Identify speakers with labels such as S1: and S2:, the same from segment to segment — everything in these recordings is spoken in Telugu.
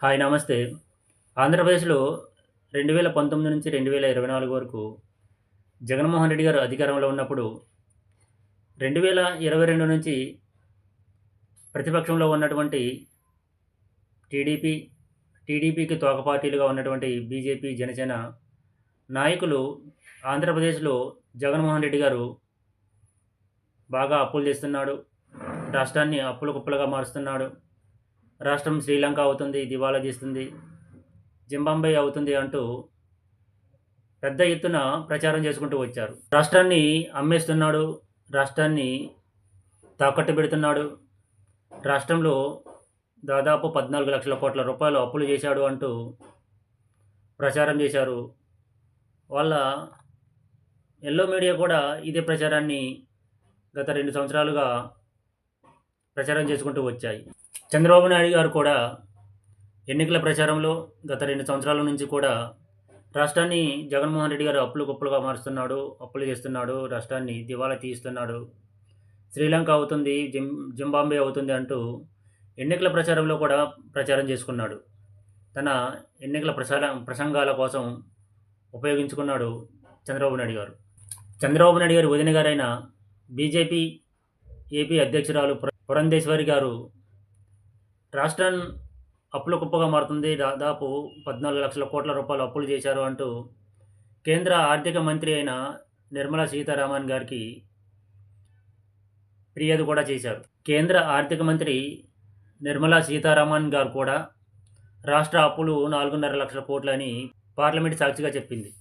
S1: హాయ్ నమస్తే. ఆంధ్రప్రదేశ్లో రెండు వేల పంతొమ్మిది నుంచి రెండు వేల ఇరవై నాలుగు వరకు జగన్మోహన్ రెడ్డి గారు అధికారంలో ఉన్నప్పుడు రెండు వేల ఇరవై రెండు నుంచి ప్రతిపక్షంలో ఉన్నటువంటి టీడీపీ టీడీపీకి తోక పార్టీలుగా ఉన్నటువంటి బీజేపీ జనసేన నాయకులు ఆంధ్రప్రదేశ్లో జగన్మోహన్ రెడ్డి గారు బాగా అప్పులు చేస్తున్నాడు రాష్ట్రాన్ని అప్పుల కుప్పలుగా మారుస్తున్నాడు. రాష్ట్రం శ్రీలంక అవుతుంది దివాలా తీస్తుంది జింబాంబే అవుతుంది అంటూ పెద్ద ఎత్తున ప్రచారం చేసుకుంటూ వచ్చారు. రాష్ట్రాన్ని అమ్మేస్తున్నాడు రాష్ట్రాన్ని తాకట్టు పెడుతున్నాడు. రాష్ట్రంలో దాదాపు పద్నాలుగు లక్షల కోట్ల రూపాయలు అప్పులు చేశాడు అంటూ ప్రచారం చేశారు. వాళ్ళ ఎల్లో మీడియా కూడా ఇదే ప్రచారాన్ని గత రెండు సంవత్సరాలుగా ప్రచారం చేసుకుంటూ వచ్చాయి. చంద్రబాబు నాయుడు గారు కూడా ఎన్నికల ప్రచారంలో గత రెండు సంవత్సరాల నుంచి కూడా రాష్ట్రాన్ని జగన్మోహన్ రెడ్డి గారు అప్పులు గొప్పలుగా మారుస్తున్నాడు అప్పులు చేస్తున్నాడు రాష్ట్రాన్ని దివాలా తీస్తున్నాడు శ్రీలంక అవుతుంది జిం జింబాంబే అవుతుంది అంటూ ఎన్నికల ప్రచారంలో కూడా ప్రచారం చేసుకున్నాడు. తన ఎన్నికల ప్రసార ప్రసంగాల కోసం ఉపయోగించుకున్నాడు చంద్రబాబు నాయుడు గారు. చంద్రబాబు నాయుడు గారి వదిన గారైన బీజేపీ ఏపీ అధ్యక్షురాలు పురంధేశ్వరి గారు రాష్ట్రం అప్పుల కుప్పగా మారుతుంది. దాదాపు పద్నాలుగు లక్షల కోట్ల రూపాయలు అప్పులు చేశారు అంటూ కేంద్ర ఆర్థిక మంత్రి అయిన నిర్మలా సీతారామన్ గారికి ఫిర్యాదు కూడా చేశారు. కేంద్ర ఆర్థిక మంత్రి నిర్మలా సీతారామన్ గారు కూడా రాష్ట్ర అప్పులు నాలుగున్నర లక్షల కోట్లని పార్లమెంట్ సాక్షిగా చెప్పింది.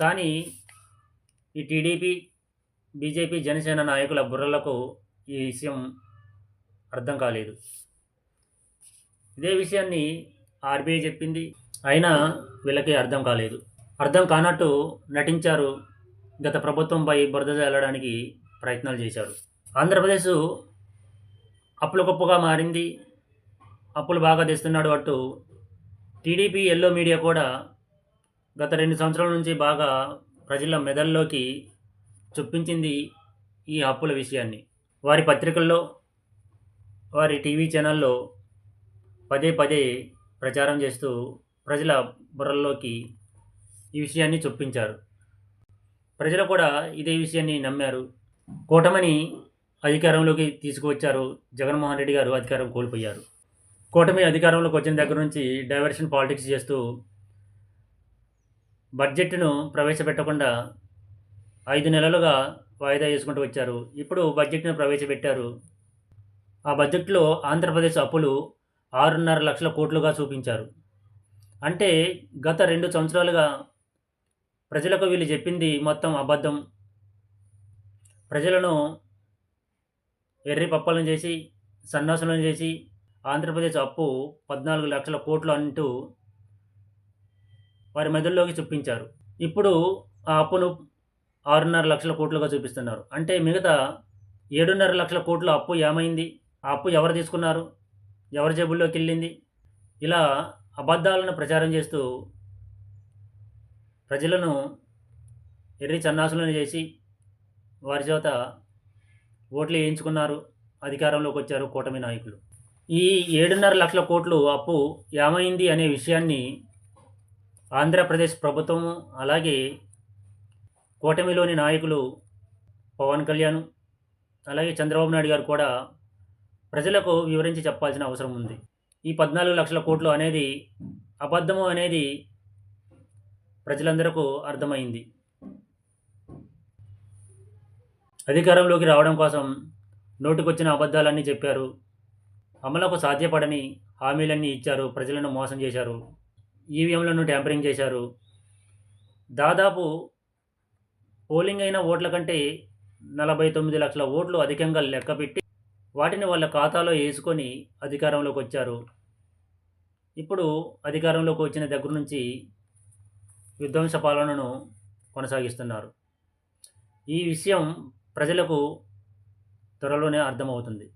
S1: కానీ ఈ టీడీపీ బీజేపీ జనసేన నాయకుల బుర్రలకు ఈ విషయం అర్థం కాలేదు. ఇదే విషయాన్ని ఆర్బీఐ చెప్పింది. అయినా వీళ్ళకి అర్థం కాలేదు. అర్థం కానట్టు నటించారు గత ప్రభుత్వంపై బురద వెళ్ళడానికి ప్రయత్నాలు చేశారు. ఆంధ్రప్రదేశ్ అప్పుల గొప్పగా మారింది. అప్పులు బాగా తెస్తున్నాడు అంటూ టీడీపీ ఎల్లో మీడియా కూడా గత రెండు సంవత్సరాల నుంచి బాగా ప్రజల మెదల్లోకి చొప్పించింది ఈ అప్పుల విషయాన్ని. వారి పత్రికల్లో వారి టీవీ ఛానల్లో పదే పదే ప్రచారం చేస్తూ ప్రజల బుర్రల్లోకి ఈ విషయాన్ని చొప్పించారు. ప్రజలు కూడా ఇదే విషయాన్ని నమ్మారు. కూటమిని అధికారంలోకి తీసుకువచ్చారు జగన్మోహన్ రెడ్డి గారు అధికారం కోల్పోయారు. కూటమి అధికారంలోకి వచ్చిన దగ్గర నుంచి డైవర్షన్ పాలిటిక్స్ చేస్తూ బడ్జెట్ను ప్రవేశపెట్టకుండా ఐదు నెలలుగా వాయిదా చేసుకుంటూ వచ్చారు. ఇప్పుడు బడ్జెట్ను ప్రవేశపెట్టారు. ఆ బడ్జెట్లో ఆంధ్రప్రదేశ్ అప్పులు ఆరున్నర లక్షల కోట్లుగా చూపించారు. అంటే గత రెండు సంవత్సరాలుగా ప్రజలకు వీళ్ళు చెప్పింది మొత్తం అబద్ధం. ప్రజలను ఎర్రి పప్పలను చేసి సన్నాసులను చేసి ఆంధ్రప్రదేశ్ అప్పు పద్నాలుగు లక్షల కోట్లు అంటూ వారి మెదడులోకి చూపించారు ఇప్పుడు ఆ అప్పును ఆరున్నర లక్షల కోట్లుగా చూపిస్తున్నారు. అంటే మిగతా ఏడున్నర లక్షల కోట్ల అప్పు ఏమైంది? ఆ అప్పు ఎవరు తీసుకున్నారు? ఎవరి జేబుల్లోకి వెళ్ళింది ఇలా అబద్ధాలను ప్రచారం చేస్తూ ప్రజలను ఎర్రి చన్నాసులను చేసి వారి చేత ఓట్లు వేయించుకున్నారు. అధికారంలోకి వచ్చారు కూటమి నాయకులు. ఈ ఏడున్నర లక్షల కోట్లు అప్పు ఏమైంది అనే విషయాన్ని ఆంధ్రప్రదేశ్ ప్రభుత్వము అలాగే కూటమిలోని నాయకులు పవన్ కళ్యాణ్ అలాగే చంద్రబాబు నాయుడు గారు కూడా ప్రజలకు వివరించి చెప్పాల్సిన అవసరం ఉంది. ఈ పద్నాలుగు లక్షల కోట్లు అనేది అబద్ధము అనేది ప్రజలందరకు అర్థమైంది. అధికారంలోకి రావడం కోసం నోటికొచ్చిన అబద్ధాలన్నీ చెప్పారు. అమలకు సాధ్యపడని హామీలన్నీ ఇచ్చారు. ప్రజలను మోసం చేశారు. ఈవీఎంలను ట్యాంపరింగ్ చేశారు. దాదాపు పోలింగ్ అయిన ఓట్ల కంటే నలభై తొమ్మిది లక్షల ఓట్లు అధికంగా లెక్కపెట్టి వాటిని వాళ్ళ ఖాతాలో వేసుకొని అధికారంలోకి వచ్చారు. ఇప్పుడు అధికారంలోకి వచ్చిన దగ్గర నుంచి విధ్వంస పాలనను కొనసాగిస్తున్నారు. ఈ విషయం ప్రజలకు త్వరలోనే అర్థమవుతుంది.